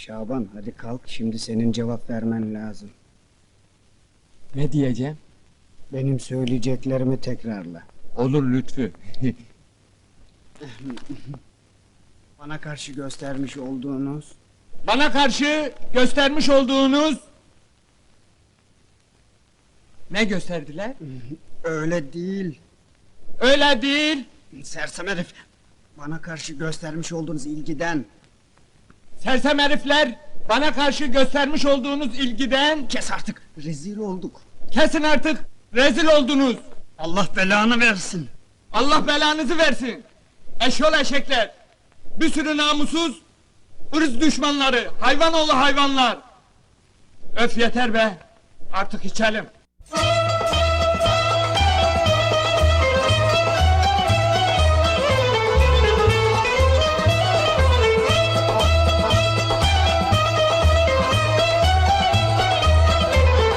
Şaban hadi kalk şimdi senin cevap vermen lazım. Ne diyeceğim? Benim söyleyeceklerimi tekrarla. Olur Lütfü. Bana karşı göstermiş olduğunuz Bana karşı göstermiş olduğunuz... Ne gösterdiler? öyle değil. Öyle değil. Sersem herif. Bana karşı göstermiş olduğunuz ilgiden Sersem herifler bana karşı göstermiş olduğunuz ilgiden kes artık. Rezil olduk. kesin artık rezil oldunuz. Allah belanı versin. Allah belanızı versin. Eşyol eşekler. Bir sürü namussuz, ırz düşmanları, hayvan oğlu hayvanlar. Öf yeter be. Artık içelim.